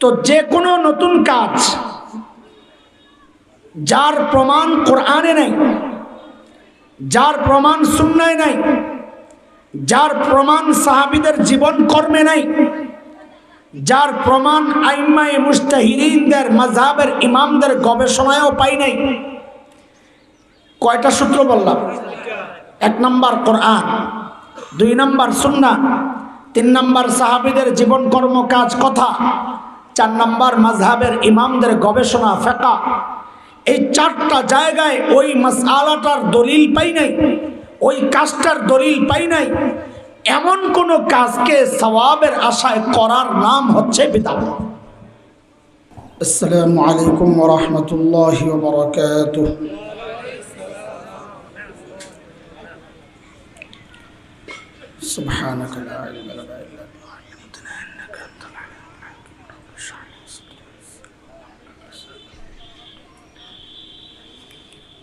তো যে কোনো নতুন কাজ, যার প্রমাণ কোরআনে নাই, যার প্রমাণ সুন্নায় নাই, যার প্রমাণ সাহাবিদের জীবন কর্মে নাই, যার প্রমাণ আইমাই মুস্তাহিরিনদের মাঝহাবের ইমামদের গবেষণায়ও পাই নাই। কয়টা সূত্র বললাম? এক নম্বর কোরআন, দুই নম্বর সুন্না তিন নম্বর সাহাবিদের জীবন কর্ম কাজ কথা চার নম্বর মাঝহাবের ইমামদের গবেষণা ফেকা এই চারটা জায়গায় ওই মাসালাটার দলিল পাই নাই ওই কাজটার দলিল পাই নাই এমন কোন কাজকে সওয়াবের আশায় করার নাম হচ্ছে বিদাত আসসালামু আলাইকুম ওয়া রাহমাতুল্লাহি ওয়া বারাকাতুহু سبحانك لا علم لنا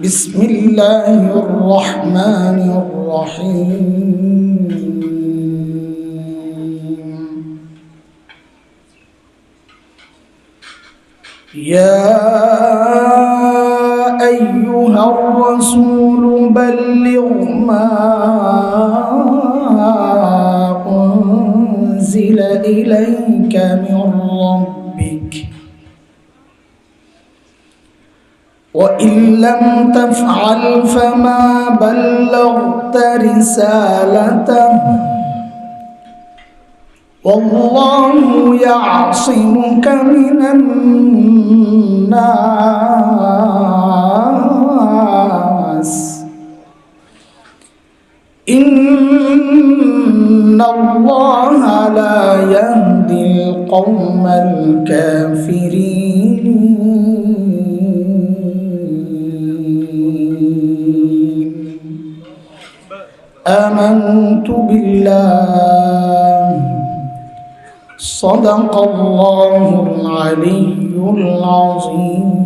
بسم الله الرحمن الرحيم. يا أيها الرسول بلغ ما أنزل إليك من ربك وإن لم تفعل فما بلغت رسالته. والله يعصمك من الناس. إن الله لا يهدي القوم الكافرين. آمنت بالله صدق الله العلي العظيم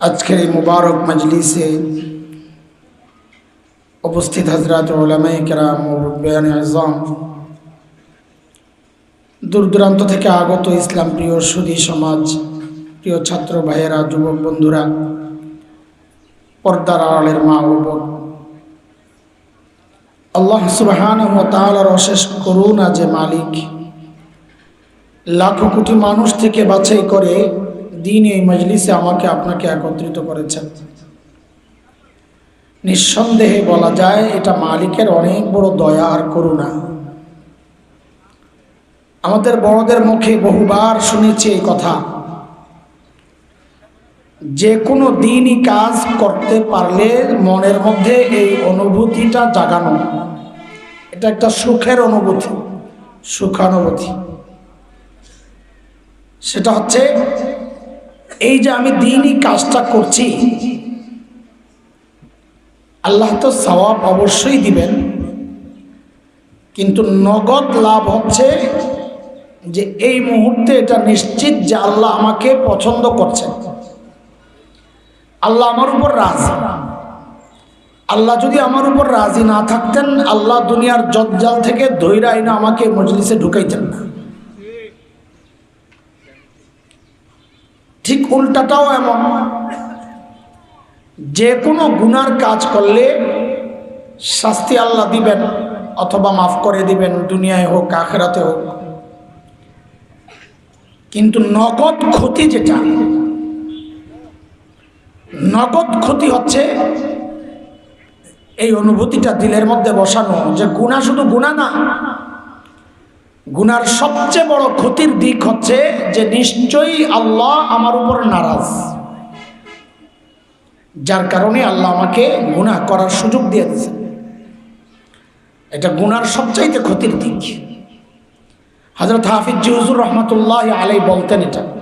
আজকের এই মুবারক মজলিসে উপস্থিত হজরত ওলামাই কেরাম মুরব্বিয়ান আজম দূর দূরান্ত থেকে আগত ইসলাম প্রিয় সুদী সমাজ প্রিয় ছাত্র ভাইয়েরা, যুবক বন্ধুরা, পর্দার আড়ালের মা ও বোন, আল্লাহ সুবহান ও তাআলার অশেষ করুণা যে মালিক, লাখো কোটি মানুষ থেকে বাছাই করে দিন এই মজলিসে আমাকে আপনাকে একত্রিত করেছেন। নিঃসন্দেহে বলা যায়, এটা মালিকের অনেক বড় দয়া আর করুণা। আমাদের বড়দের মুখে বহুবার শুনেছি এই কথা। যে কোনো দিনই কাজ করতে পারলে মনের মধ্যে এই অনুভূতিটা জাগানো। এটা একটা সুখের অনুভূতি, সুখানুভূতি। সেটা হচ্ছে, এই যে আমি দিনই কাজটা করছি, আল্লাহ তো সওয়াব অবশ্যই দিবেন, কিন্তু নগদ লাভ হচ্ছে যে এই মুহূর্তে এটা নিশ্চিত যে আল্লাহ আমাকে পছন্দ করছেন। আল্লাহ আমার উপর রাজি। আল্লাহ যদি আমার উপর রাজি না থাকতেন, আল্লাহ দুনিয়ার জজ্জাল থেকে ধৈরা আইনা আমাকে মজলিসে ঢুকাইতেন। না ঠিক উল্টাটাও এমন। যে কোনো গুনার কাজ করলে শাস্তি আল্লাহ দিবেন, অথবা মাফ করে দিবেন, দুনিয়ায় হোক, আখেরাতে হোক। কিন্তু নগদ ক্ষতি যেটা নগদ ক্ষতি হচ্ছে এই অনুভূতিটা দিলের মধ্যে বসানো যে গুণা শুধু গুণা না গুনার সবচেয়ে বড় ক্ষতির দিক হচ্ছে যে নিশ্চয়ই আল্লাহ আমার উপর নারাজ। যার কারণে আল্লাহ আমাকে গুনাহ করার সুযোগ দিয়ে দিয়েছে এটা গুনার সবচাইতে ক্ষতির দিক। হজরত হাফিজ জিহুজুর রহমতুল্লাহ আলাই বলতেন এটা।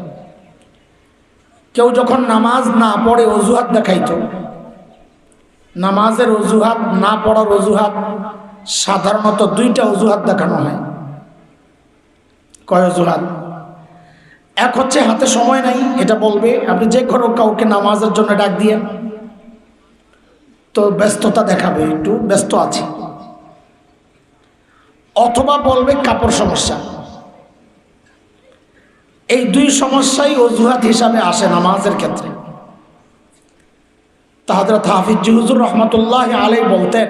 কেউ যখন নামাজ না পড়ে অজুহাত দেখাইত, নামাজের অজুহাত না পড়ার অজুহাত সাধারণত দুইটা অজুহাত দেখানো হয়। কয় অজুহাত? এক হচ্ছে হাতে সময় নাই, এটা বলবে, আপনি যে কোনো কাউকে নামাজের জন্য ডাক দিয়ে তো ব্যস্ততা দেখাবে, একটু ব্যস্ত আছে। অথবা বলবে কাপড় সমস্যা। এই দুই সমস্যাই অজুহাত হিসাবে আসে নামাজের ক্ষেত্রে। তাহাদের হাফিজ জিহুজুর রহমতুল্লাহ আলাই বলতেন,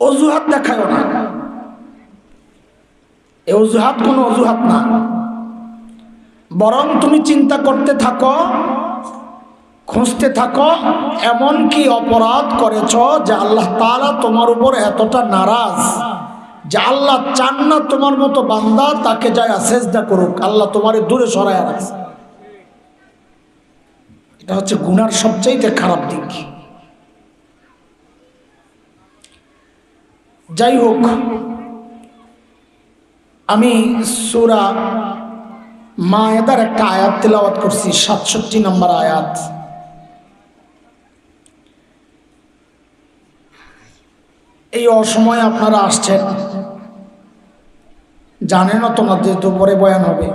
অজুহাত দেখায় না। এ অজুহাত কোনো অজুহাত না। বরং তুমি চিন্তা করতে থাকো, খুঁজতে থাকো, এমন কি অপরাধ করেছ যে আল্লাহ তোমার উপর এতটা নারাজ। যে আল্লাহ চান না তোমার মতো বান্দা, তাকে যায় সেজদা করুক। আল্লাহ তোমার দূরে সরায় রাখছে। এটা হচ্ছে গুনার সবচাইতে খারাপ দিক। যাই হোক, আমি সুরা মায়েদার একটা আয়াত তেলাওয়াত করছি, সাতষট্টি নম্বর আয়াত। এই অসময়ে আপনারা আসছেন। জানেন না তোমাদের দুপুরে বয়ান হবে।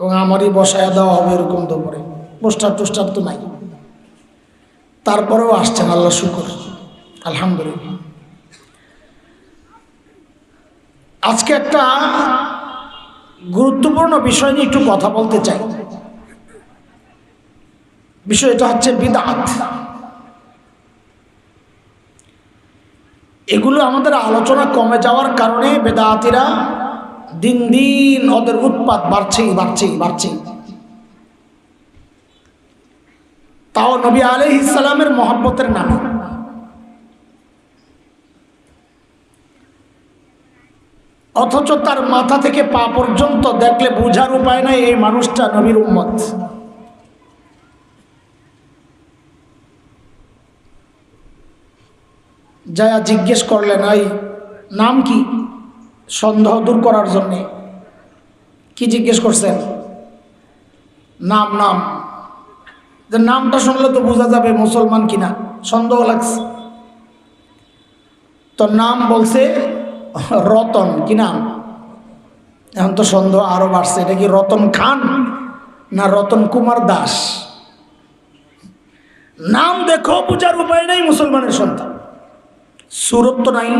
এবং আমারই বসায় দেওয়া হবে এরকম দুপুরে। পোস্টার টোস্টার তো নাই। তারপরেও আসছেন আল্লাহ শুকুর। আলহামদুলিল্লাহ। আজকে একটা গুরুত্বপূর্ণ বিষয় নিয়ে একটু কথা বলতে চাই। বিষয়টা হচ্ছে বিদাত। এগুলো আমাদের আলোচনা কমে যাওয়ার কারণে বেদাতিরা দিন দিন ওদের উৎপাত বাড়ছেই বাড়ছেই বাড়ছেই তাও নবী আলহ ইসলামের মহব্বতের নামে। অথচ তার মাথা থেকে পা পর্যন্ত দেখলে বোঝার উপায় নাই এই মানুষটা নবীর উম্মত। যায়া জিজ্ঞেস করলেন এই নাম কি? সন্দেহ দূর করার জন্যে কি জিজ্ঞেস করছেন? নাম নাম। যে নামটা শুনলে তো বোঝা যাবে মুসলমান কিনা। সন্দেহ লাগছে। তো নাম বলছে রতন কি নাম এখন তো সন্দেহ আরও বাড়ছে। এটা কি রতন খান না রতন কুমার দাস? নাম দেখো পূজার উপায় নেই মুসলমানের সন্তান। সুরত তো নাই।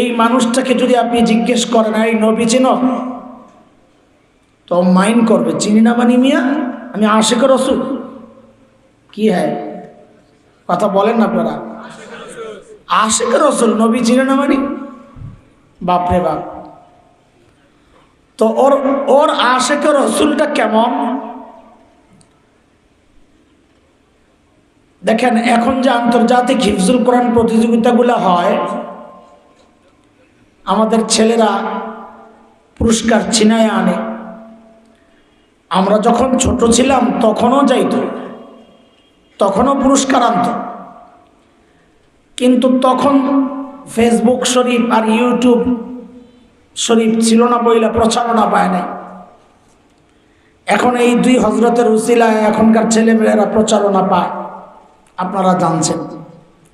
এই মানুষটাকে যদি আপনি জিজ্ঞেস করেন, এই নবী চিন? তো মাইন্ড করবে, চিনি না মানি মিয়া, আমি আশেখ রসুল। কি হ্যাঁ? কথা বলেন আপনারা। আশেখ রসুল, নবী চিনে না মানি বাপরে বাপ। তো ওর ওর আশেখ রসুলটা কেমন? দেখেন, এখন যে আন্তর্জাতিক হিফজুল কোরআন প্রতিযোগিতাগুলো হয় আমাদের ছেলেরা পুরস্কার ছিনায় আনে। আমরা যখন ছোট ছিলাম, তখনও যাইত, তখনও পুরস্কার আনত। কিন্তু তখন ফেসবুক শরীফ আর ইউটিউব শরীফ ছিল না বইলা প্রচারণা পায় নাই। এখন এই দুই হজরতের উসিলায় এখনকার ছেলেমেয়েরা প্রচারণা পায়। আপনারা জানছেন।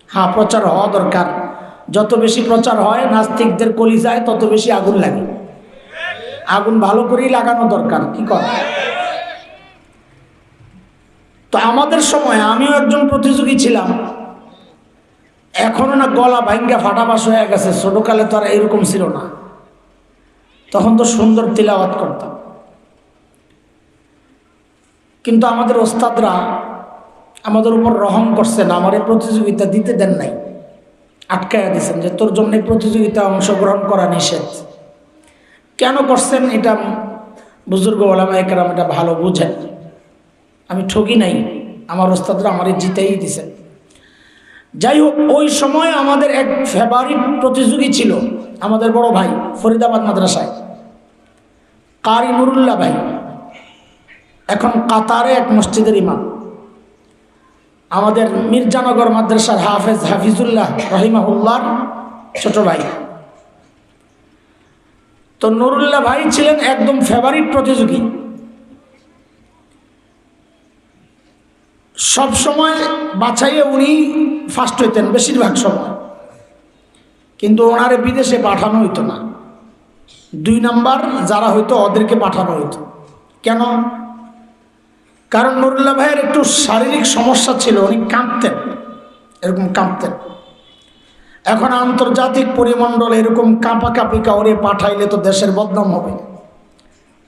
হ্যাঁ প্রচার হওয়া দরকার। যত বেশি প্রচার হয়, নাস্তিকদের কলি যায় তত বেশি আগুন লাগে। আগুন ভালো করেই লাগানো দরকার, কি কর? তো আমাদের সময় আমিও একজন প্রতিযোগী ছিলাম। এখনও না গলা ভাঙ্গা ফাটাবাস হয়ে গেছে, ছোটকালে তো আর এরকম ছিল না। তখন তো সুন্দর তিলাবাত করতাম। কিন্তু আমাদের ওস্তাদরা আমাদের উপর রহম করছে না আমার এই প্রতিযোগিতা দিতে দেন নাই। আটকায়া দিয়েছেন যে তোর জন্য প্রতিযোগিতা অংশগ্রহণ করা নিষেধ। কেন করছেন এটা বুজুর্গ ওলামা একরাম এটা ভালো বুঝেন। আমি ঠকি নাই, আমার ওস্তাদরা আমারে জিতেই দিছেন। যাই হোক, ওই সময় আমাদের এক ফেভারিট প্রতিযোগী ছিল, আমাদের বড় ভাই ফরিদাবাদ মাদ্রাসায়, কারি নুরুল্লাহ ভাই। এখন কাতারে এক মসজিদের ইমাম। আমাদের মির্জানগর মাদ্রাসার হাফেজ হাফিজুল্লাহ রহিমাহুল্লার ছোট ভাই। তো নুরুল্লাহ ভাই ছিলেন একদম ফেভারিট প্রতিযোগী। সব সময় বাছাইয়ে উনি ফার্স্ট হইতেন, বেশিরভাগ সময়। কিন্তু ওনারে বিদেশে পাঠানো হইতো না। দুই নাম্বার যারা হইতো ওদেরকে পাঠানো হইতো। কেন? কারণ নুরুল্লাহ ভাইয়ের একটু শারীরিক সমস্যা ছিল, উনি কাঁপতেন, এরকম কাঁপতেন। এখন আন্তর্জাতিক পরিমণ্ডল এরকম কাঁপা কাঁপি কাউরে পাঠাইলে তো দেশের বদনাম হবে।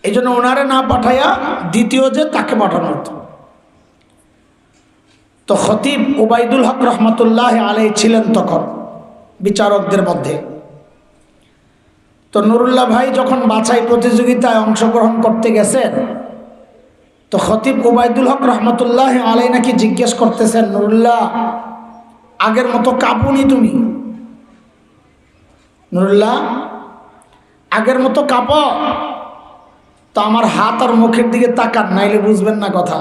এই জন্য ওনারে না পাঠাইয়া দ্বিতীয় যে তাকে পাঠানো হতো। তো খতিব ওবায়দুল হক রহমতুল্লাহ আলাই ছিলেন তখন বিচারকদের মধ্যে। তো নুরুল্লাহ ভাই যখন বাছাই প্রতিযোগিতায় অংশগ্রহণ করতে গেছেন তো খতিব ওবায়দুল হক রহমতুল্লাহ আলাই নাকি জিজ্ঞেস করতেছেন, নুরুল্লাহ, আগের মতো কাঁপুনি তুমি? নুরুল্লাহ, আগের মতো কাঁপ? তো আমার হাত আর মুখের দিকে তাকান, নাইলে বুঝবেন না কথা।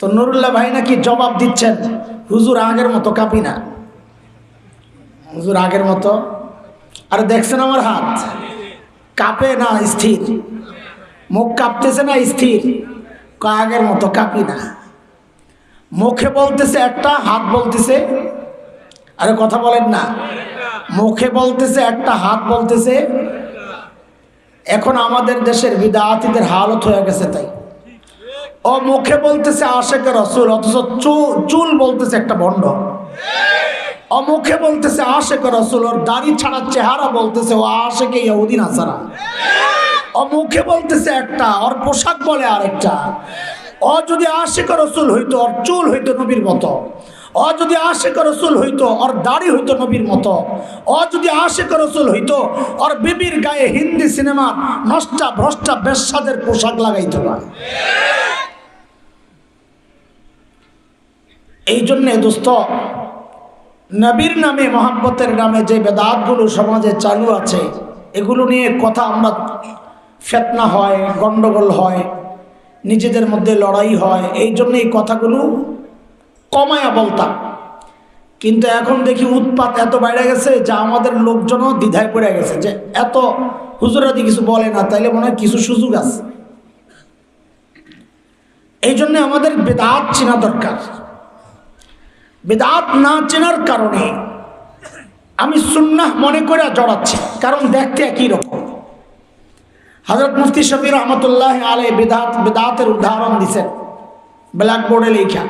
তো নুরুল্লাহ ভাই নাকি জবাব দিচ্ছেন, হুজুর আগের মতো কাঁপি না। হুজুর আগের মতো? আর দেখছেন আমার হাত? কাঁপে না স্থির? মুখ কাঁপতেছে না স্থির? আগের মতো কাঁপি না। মুখে বলতেছে একটা, হাত বলতেছে, আরে কথা বলেন না। মুখে বলতেছে একটা, হাত বলতেছে, এখন আমাদের দেশের বিদাতিদের হালত হয়ে গেছে তাই। ও মুখে বলতেছে আশেকে রসুল, অথচ চুল বলতেছে একটা বন্ড অমুখে বলতেছে আশেকে রসুল, ওর দাড়ি ছাড়া চেহারা বলতেছে, ও আশেকে ইহুদিন আসারা ও মুখে বলতেছে একটা, ওর পোশাক বলে আরেকটা। ও যদি আশেক রসুল হইতো, ওর চুল হইতো নবীর মতো। ও যদি আশেক রসুল হইতো, ওর দাড়ি হইতো নবীর মতো। ও যদি আশেক রসুল হইতো, ওর বিবির গায়ে হিন্দি সিনেমা নষ্টা ভ্রষ্টা বেশ্যাদের পোশাক লাগাইতো না। এই জন্যে দোস্ত, নবীর নামে, মহাব্বতের নামে যে বেদাতগুলো সমাজে চালু আছে, এগুলো নিয়ে কথা আমরা ফেতনা হয় গণ্ডগোল হয়, নিজেদের মধ্যে লড়াই হয়, এই জন্য এই কথাগুলো কমায়া বলতাম। কিন্তু এখন দেখি উৎপাত এত বাইরে গেছে যা আমাদের লোকজনও দ্বিধায় পড়ে গেছে যে এত হুজুরাদি কিছু বলে না, তাইলে মনে হয় কিছু সুযোগ আছে। এই জন্য আমাদের বেদাত চেনা দরকার। বেদাত না চেনার কারণে আমি সুন্নাহ মনে করে জড়াচ্ছি, কারণ দেখতে একই রকম। হজরত মুফতি শফি রহমতুল্লাহ আলাই বেদাত, বেদাতের উদাহরণ দিছেন। ব্ল্যাকবোর্ডে লেখা।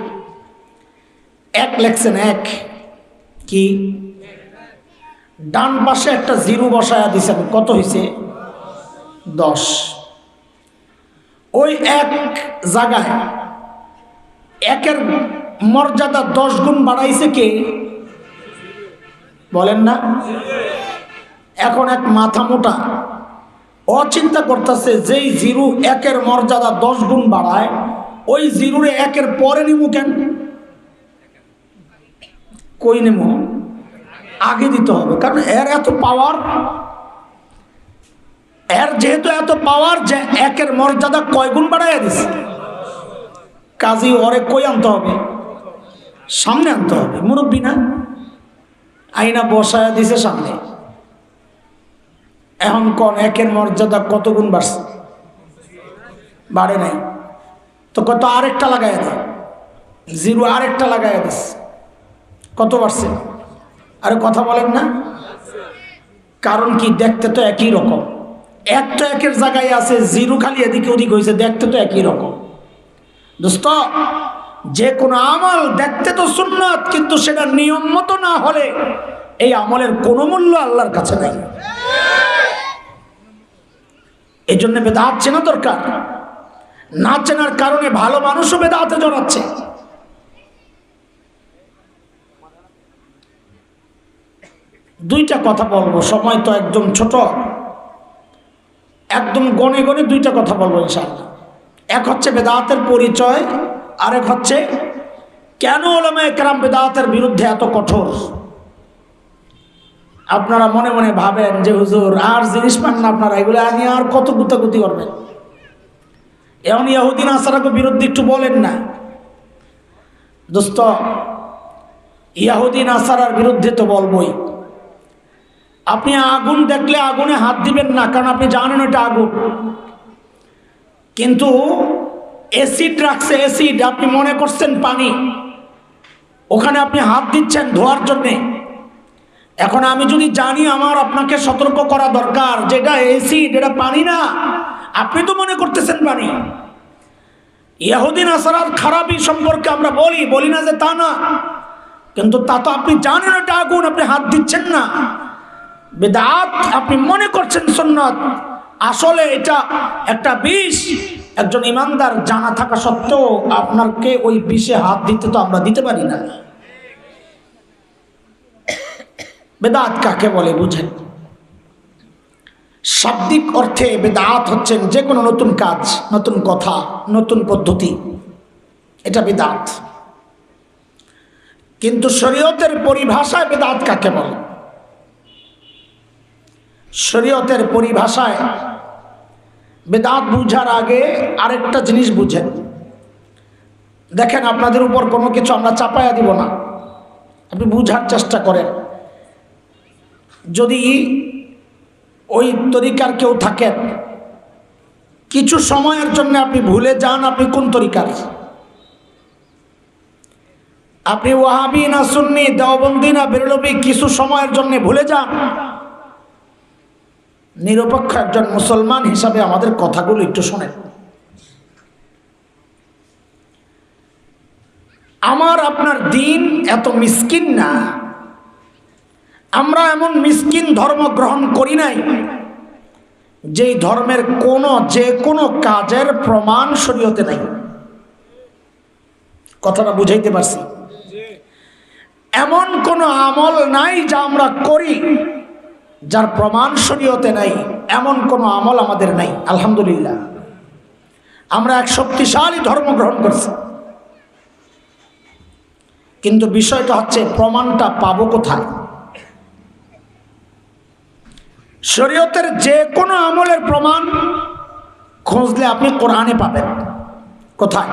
এক লেখছেন, এক। কি? ডান পাশে একটা জিরো বসায়া দিছেন। কত হয়েছে দশ। ওই এক জায়গায় একের মর্যাদা দশ গুণ বাড়াইছে কে? বলেন না। এখন এক মাথা মোটা। অচিন্তা করতেছে, যেই জিরু একের মর্যাদা দশ গুণ বাড়ায়, ওই জিরুরে একের পরে নিমু কেন? কই নেমু? আগে দিতে হবে, কারণ এর এত পাওয়ার এর যেহেতু এত পাওয়ার যে একের মর্যাদা কয় গুণ বাড়াইয়া দিছে? কাজী ওরে কই আনতে হবে? সামনে আনতে হবে, মুরব্বী না? আইনা বসায়া দিছে সামনে। এখন কোন একের মর্যাদা কত গুণ বাড়ছে? বাড়ে নাই। তো কত আরেকটা লাগাই দেয়। জিরো আরেকটা লাগাই দিস কত বাড়ছে? আরে কথা বলেন না। কারণ কি? দেখতে তো একই রকম। এক তো একের জায়গায় আছে, জিরো খালি এদিকে ওদিক হয়েছে দেখতে তো একই রকম। দোস্ত, যে কোনো আমল দেখতে তো সুন্নত, কিন্তু সেটা নিয়ম মতো না হলে এই আমলের কোনো মূল্য আল্লাহর কাছে নেই। এই জন্য বেদাত চেনা দরকার। না চেনার কারণে ভালো মানুষও বেদাতে জড়াচ্ছে। দুইটা কথা বলব, সময় তো একদম ছোট। একদম গনে গনে দুইটা কথা বলব ইনশাআল্লাহ। এক হচ্ছে বেদাতের পরিচয়, আরেক হচ্ছে কেন ওলামা একরাম বেদাতের বিরুদ্ধে এত কঠোর? আপনারা মনে মনে ভাবেন যে হুজুর, আর জিনিস পান না আপনারা, এগুলো আনি আর কত গুতাগুতি করবেন? এমন ইয়াহুদ্দিন আসারাকে বিরুদ্ধে একটু বলেন না। দোস্ত ইয়াহুদ্দিন আসারার বিরুদ্ধে তো বলবই। আপনি আগুন দেখলে আগুনে হাত দিবেন না, কারণ আপনি জানেন এটা আগুন। কিন্তু অ্যাসিড রাখছে, অ্যাসিড, আপনি মনে করছেন পানি। ওখানে আপনি হাত দিচ্ছেন ধোয়ার জন্যে। এখন আমি যদি জানি আমার আপনাকে সতর্ক করা দরকার, যেটা অ্যাসিড এটা পানি না, আপনি তো মনে করতেছেন পানি। ইয়াহুদিন, আসারার খারাপই সম্পর্কে আমরা বলি বলি না যে তা না। কিন্তু তা তো আপনি জানেন, এটা আগুন, আপনি হাত দিচ্ছেন না। বেদাত, আপনি মনে করছেন সুন্নত। আসলে এটা একটা বিষ। একজন ইমানদার জানা থাকা সত্ত্বেও আপনাকে ওই বিষে হাত দিতে তো আমরা দিতে পারি না। বেদাত কাকে বলে বুঝেন? শাব্দিক অর্থে বেদাত হচ্ছেন যে কোনো নতুন কাজ, নতুন কথা, নতুন পদ্ধতি। এটা বেদাত। কিন্তু শরীয়তের পরিভাষায় বেদাত কাকে বলে? শরীয়তের পরিভাষায় বেদাত বুঝার আগে আরেকটা জিনিস বুঝেন। দেখেন, আপনাদের উপর কোনো কিছু আমরা চাপায়া দিব না। আপনি বুঝার চেষ্টা করেন। যদি ওই তরিকার কেউ থাকেন কিছু সময়ের জন্য আপনি ভুলে যান আপনি কোন তরিকার। আপনি ওয়াহাবি না সুন্নি, দেওবন্দি না বেরলবি, কিছু সময়ের জন্য ভুলে যান। নিরপেক্ষ একজন মুসলমান হিসাবে আমাদের কথাগুলো একটু শোনেন। আমার আপনার দিন এত মিসকিন না। আমরা এমন মিসকিন ধর্ম গ্রহণ করি নাই, যেই ধর্মের কোনো, যে কোনো কাজের প্রমাণ শরীয়তে নাই। কথাটা বুঝাইতে পারছি? এমন কোনো আমল নাই যা আমরা করি, যার প্রমাণ শরীয়তে নাই। এমন কোনো আমল আমাদের নাই, আলহামদুলিল্লাহ। আমরা এক শক্তিশালী ধর্ম গ্রহণ করছি। কিন্তু বিষয়টা হচ্ছে, প্রমাণটা পাবো কোথায়? শরীয়তের যে কোনো আমলের প্রমাণ খুঁজলে আপনি কোরআনে পাবেন। কোথায়?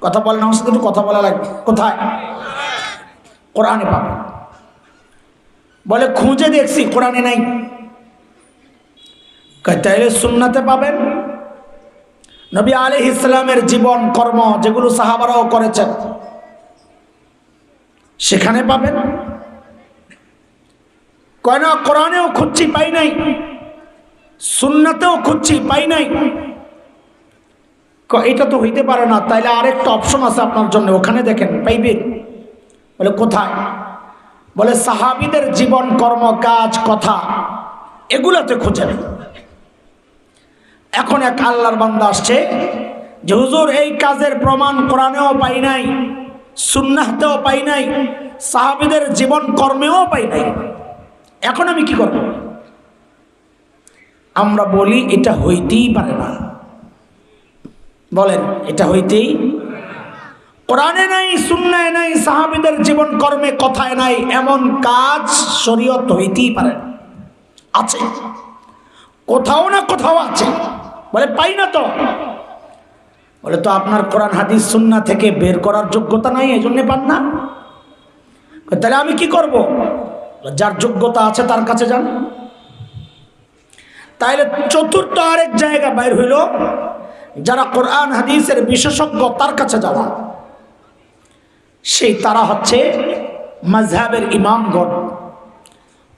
কথা বলেন, আমার সাথে কথা বলা লাগবে। কোথায়? কোরআনে পাবেন। বলে, খুঁজে দেখছি, কোরআনে নাই। তাইলে সুন্নাতে পাবেন। নবী আলী ইসলামের জীবন, কর্ম যেগুলো সাহাবারাও করেছেন, সেখানে পাবেন। কয় না, কোরআনেও খুঁজছি পাই নাই, সুন্নাতেও খুঁজছি পাই নাই। এটা তো হইতে পারে না, তাইলে আরেকটা অপশন আছে আপনার জন্য, ওখানে দেখেন পাইবেন বলে, কোথায়? বলে, সাহাবিদের জীবন, কর্ম, কাজ, কথা, এগুলাতে খুঁজে নেই। এখন এক আল্লাহর বান্দা আসছে, যে, হুজুর, এই কাজের প্রমাণ কোরআনেও পাই নাই, সুন্নাহতেও পাই নাই, সাহাবিদের জীবন, কর্মেও পাই নাই। এখন আমি কি করব? আমরা বলি এটা হইতেই পারে না। বলেন, এটা হইতেই কোরআনে নাই, সুন্নায় নাই, সাহাবিদের জীবন কর্মে কথায় নাই, এমন কাজ শরীয়ত হইতেই পারে। আছে। কোথাও না কোথাও আছে। বলে, পাই না তো। বলে, তো আপনার কোরআন, হাদিস, সুন্না থেকে বের করার যোগ্যতা নাই এই জন্যে পান না। তাহলে আমি কি করব? যার যোগ্যতা আছে তার কাছে যান। তাইলে চতুর্থ আরেক জায়গা বাইর হইল, যারা কোরআন, হাদিসের বিশেষজ্ঞ, তার কাছে যাওয়া। সেই তারা হচ্ছে মাঝহাবের ইমামগণ।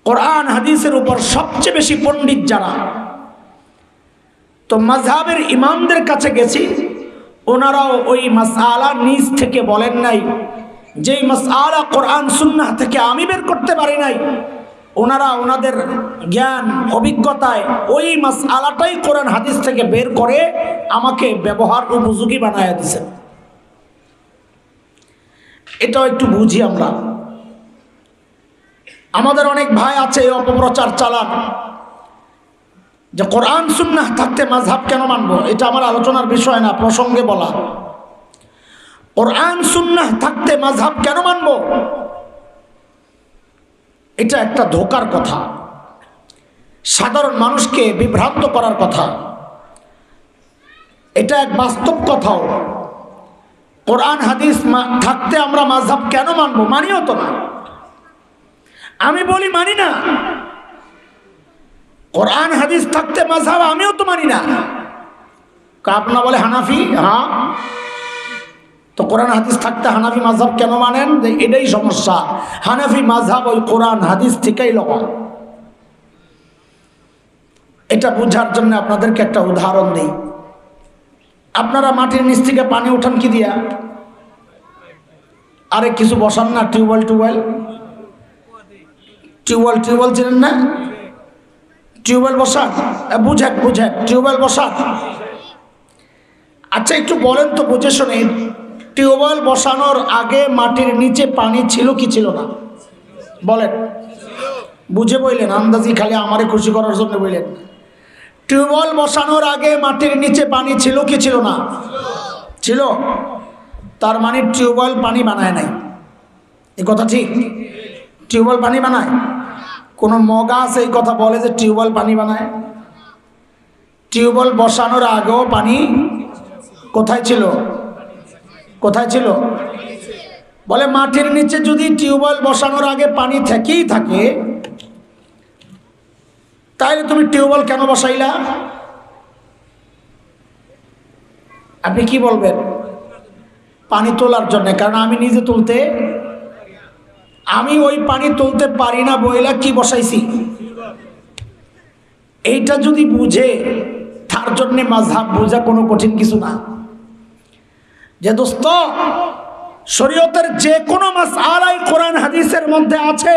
কোরআন, হাদিসের উপর সবচেয়ে বেশি পণ্ডিত যারা। তো মাঝহাবের ইমামদের কাছে গেছি, ওনারাও ওই মাসআলা নিজ থেকে বলেন নাই যেই মাসআলা কোরআন সুন্নাহ থেকে আমি বের করতে পারি নাই, ওনারা ওনাদের জ্ঞান, অভিজ্ঞতায় ওই মাসআলাটাই কোরআন হাদিস থেকে বের করে আমাকে ব্যবহার উপযোগী বানায় দিয়েছেন। এটাও একটু বুঝি আমরা। আমাদের অনেক ভাই আছে এই অপপ্রচার চালান। যে কোরআন সুন্নাহ থাকতে মাঝহাব কেন মানবো? এটা আমার আলোচনার বিষয় না, প্রসঙ্গে বলা। কোরআন, সুন্নাহ থাকতে মাঝহাব কেন মানবো? এটা একটা ধোকার কথা। সাধারণ মানুষকে বিভ্রান্ত করার কথা। এটা এক বাস্তব কথাও। কোরআন, হাদিস থাকতে আমরা মাঝহাব কেন মানবো? মানিও তো না। আমি বলি মানি না। কোরআন, হাদিস থাকতে মাঝহাব আমিও তো মানি না। আপনার বলে হানাফি? হ্যাঁ। তো কোরআন হাদিস থাকতে হানাফি মাঝহাব কেন মানেন? যে এটাই সমস্যা। হানাফি মাঝহাব ওই কোরআন হাদিস থেকেই লওয়া এটা বোঝার জন্য আপনাদেরকে একটা উদাহরণ দিই। আপনারা মাটির নিচ থেকে পানি উঠান কি দিয়া? আরে কিছু বসান না, টিউবওয়েল টিউবওয়েল। টিউবওয়েল টিউবওয়েল চেনেন না? টিউবওয়েল বসান। বুঝেন বুঝেন। টিউবওয়েল বসান। আচ্ছা একটু বলেন তো, বুঝে শুনে টিউবওয়েল বসানোর আগে মাটির নিচে পানি ছিল কি ছিল না? বলেন। বুঝে বললেন আন্দাজি খালি আমারে খুশি করার জন্য বললেন টিউবওয়েল বসানোর আগে মাটির নিচে পানি ছিল কি ছিল না? ছিল। তার মানে টিউবওয়েল পানি বানায় নাই। এ কথা ঠিক? টিউবওয়েল পানি বানায়? কোনো মগা আছে এই কথা বলে যে টিউবওয়েল পানি বানায়? টিউবওয়েল বসানোর আগেও পানি কোথায় ছিল? কোথায় ছিল? বলে মাটির নিচে যদি টিউবওয়েল বসানোর আগে পানি থেকেই থাকে তাহলে তুমি টিউবওয়েল কেন বসাইলা? আপনি কি বলবেন? পানি তোলার জন্য, কারণ আমি নিজে তুলতে, আমি ওই পানি তুলতে পারি না, বইলা কি বসাইছি? এইটা যদি বুঝে, তার জন্যে মাঝহাব বোঝা কোনো কঠিন কিছু না। যে দোস্ত, শরীয়তের যে কোনো মাস আলাই কোরআন হাদিসের মধ্যে আছে।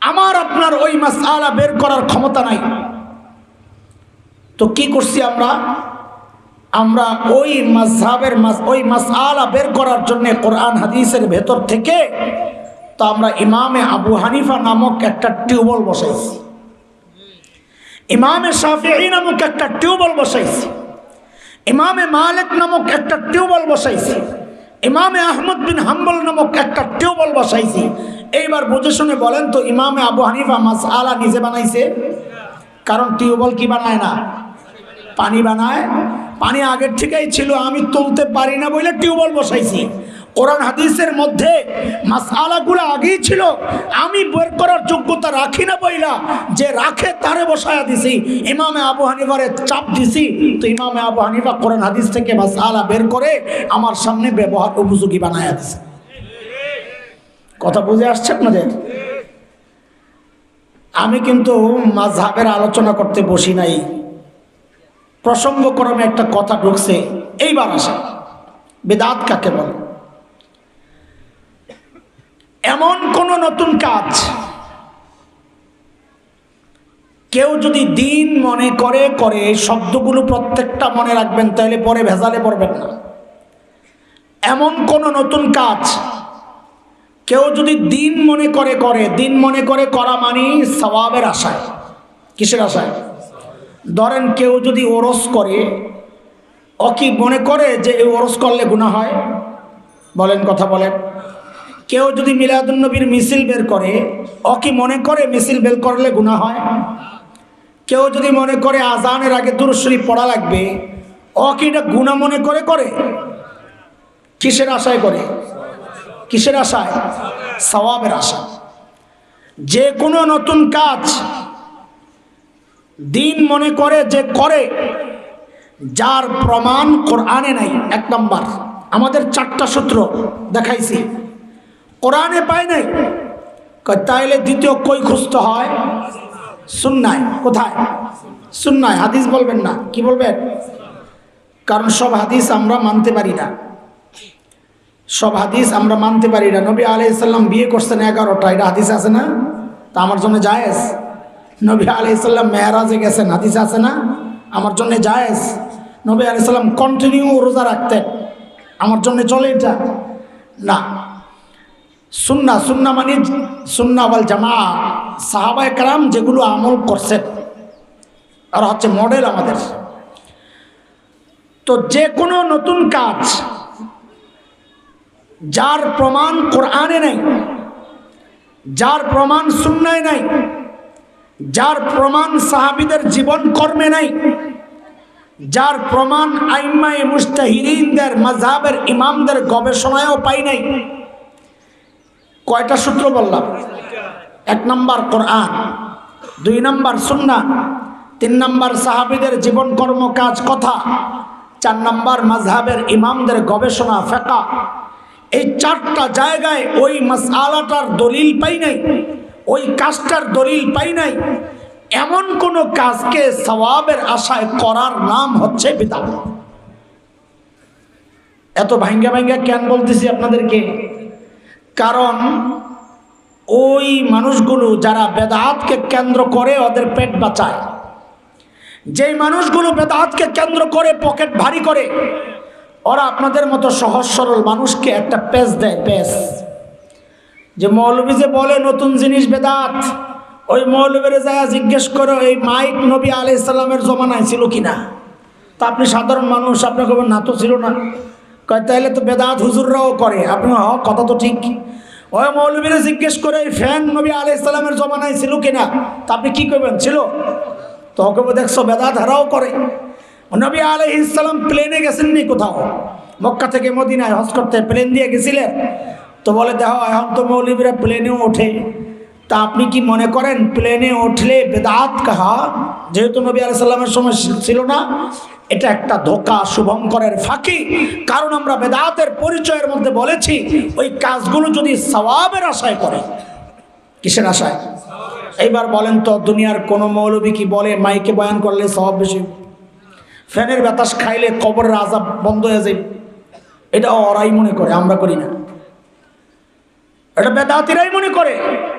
আমার, আপনার ওই মাস আলা বের করার ক্ষমতা নাই। তো কি করছি আমরা? আমরা ওই মাঝহাবের ওই মাস আলা বের করার জন্য কোরআন হাদিসের ভেতর থেকে তো আমরা ইমামে আবু হানিফা নামক একটা টিউবওয়েল বসাইছি। ইমামে শাফিঈ নামক একটা টিউবওয়েল বসাইছি। ইমামে মালিক নামক একটা টিউবওয়েল বসাইছি। ইমামে আহমদ বিন হাম্বল নামক একটা টিউবওয়েল বসাইছি। এইবার বুঝে শুনে বলেন তো, ইমামে আবু হানিফা মাস আলা নিজে বানাইছে? কারণ টিউবওয়েল কি বানায় না? পানি বানায়। পানি আগের থেকেই ছিল, আমি তুলতে পারি না বলে টিউবওয়েল বসাইছি। কোরআন হাদিসের মধ্যে মাসালাগুলো আগেই ছিল। আমি বের করার যোগ্যতা রাখি না বইলা। যে রাখে তারে বসায়া দিছি। ইমামে আবু হানিফারে চাপ দিছি। তো ইমামে আবু হানিফা কোরআন হাদিস থেকে মাসালা বের করে আমার সামনে ব্যবহার উপযোগী বানায়া দিছে। কথা বুঝে আসছে আপনাদের? আমি কিন্তু মাঝহাবের আলোচনা করতে বসি নাই। প্রসঙ্গক্রমে একটা কথা ঢুকছে। এইবার আসে বেদাত কাকে বলে? এমন কোন নতুন কাজ। কেউ যদি দিন মনে করে করে, শব্দগুলো প্রত্যেকটা মনে রাখবেন, তাহলে পরে ভেজালে পড়বেন না। এমন কোন নতুন কাজ। কেউ যদি দিন মনে করে করে, দিন মনে করে করা মানে সবাবের আশায়। কিসের আশায়? ধরেন কেউ যদি ওরস করে, ও কি মনে করে যে ওরস করলে গুণা হয়? বলেন, কথা বলেন। কেউ যদি মিলাদুন্নবীর মিছিল বের করে, ও কি মনে করে মিছিল বের করলে গুণা হয়? কেউ যদি মনে করে আজানের আগে দুরুশরীফ পড়া লাগবে, ও কি এটা গুণা মনে করে করে? কিসের আশায় করে? কিসের আশায়? সওয়াবের আশা। যে কোনো নতুন কাজ দিন মনে করে যে করে, যার প্রমাণ কোরআনে নাই। এক নম্বর, আমাদের চারটা সূত্র দেখাইছি। কোরআনে পায় নাই। তাইলে দ্বিতীয় কই খুঁজতে হয়? সুন্নায়। কোথায়? সুন্নায়। হাদিস বলবেন না। কি বলবেন? কারণ সব হাদিস আমরা মানতে পারি না। সব হাদিস আমরা মানতে পারি না। নবী আলাইসাল্লাম বিয়ে করছেন এগারোটা। এটা হাদিস আছে না? তা আমার জন্য জায়েজ? নবী আলাইসাল্লাম মেয়ারাজে গেছেন। হাদিস আছে না? আমার জন্য জায়েজ? নবী আলাইসাল্লাম কন্টিনিউ রোজা রাখতেন। আমার জন্য চলে এটা? না। সুন্না সুন্না মানে সুন্না বল জামা সাহাবায় কারাম যেগুলো আমল করছেন আর হচ্ছে মডেল আমাদের। তো যে কোনো নতুন কাজ, যার প্রমাণ কোরআনে নাই, যার প্রমাণ সুন্নায় নাই, যার প্রমাণ সাহাবিদের জীবন কর্মে নাই, যার প্রমাণ আইম্মাই মুস্তাহিরিনদের মাঝহাবের ইমামদের গবেষণায়ও পাই নাই কয়টা সূত্র বললাম? এক নম্বর কোরআন, দুই নাম্বার সুন্না তিন নম্বর সাহাবিদের জীবন কর্ম কাজ কথা, চার নম্বর মাঝহাবের ইমামদের গবেষণা ফেকা এই চারটা জায়গায় ওই মাসালাটার দলিল পাই নাই, ওই কাজটার দলিল পাই নাই। এমন কোনো কাজকে সওয়াবের আশায় করার নাম হচ্ছে বিদাত এত ভাঙ্গা ভাঙ্গা কেন বলতেছি আপনাদেরকে? কারণ ওই মানুষগুলো যারা বেদাতকে কেন্দ্র করে ওদের পেট বাঁচায়। যেই মানুষগুলো বেদাতকে কেন্দ্র করে, পকেট ভারী করে, ওরা আপনাদের মতো সহজ সরল মানুষকে একটা পেজ দেয় পেজ যে মৌলবী যে বলে, নতুন জিনিস বেদাত। ওই মৌলবীরে যায় জিজ্ঞেস করো এই মাইক নবী আলি ইসলামের জমানায় ছিল কিনা? তা আপনি সাধারণ মানুষ আপনার কবেন না তো ছিল না। কয় তাহলে তো বেদাত হুজুররাও করে। আপনি হ কথা তো ঠিক। ওই মৌলবীরে জিজ্ঞেস করে, ফ্যান নবী আলি ইসলামের জমানায় ছিল কিনা তা আপনি কী করবেন ছিল। তো ওকে দেখছ, বেদাত হারাও করে। নবী আলহ ইসলাম প্লেনে গেছেননি কোথাও? মক্কা থেকে মদিনায় হজ করতে প্লেন দিয়ে গেছিলেন? তো বলে, দেখো, এখন তো মৌলবীরা প্লেনেও ওঠে। তা আপনি কি মনে করেন প্লেনে উঠলে বেদাত কাহা? যেহেতু নবী আলাইহিস সাল্লামের সময় ছিল না, এটা একটা ধোকা, শুভঙ্করের ফাঁকি। কারণ আমরা বেদাতের পরিচয়ের মধ্যে বলেছি, ওই কাজগুলো যদি সওয়াবের আশায় করে, কিসের আশায়? এইবার বলেন তো, দুনিয়ার কোনো মৌলবী কি বলে, মাইকে বয়ান করলে সওয়াব বেশি? ফ্যানের বাতাস খাইলে কবরের রাজা বন্ধ হয়ে যায়। এটা ওরাই মনে করে, আমরা করি না। এটা বেদাতিরাই মনে করে।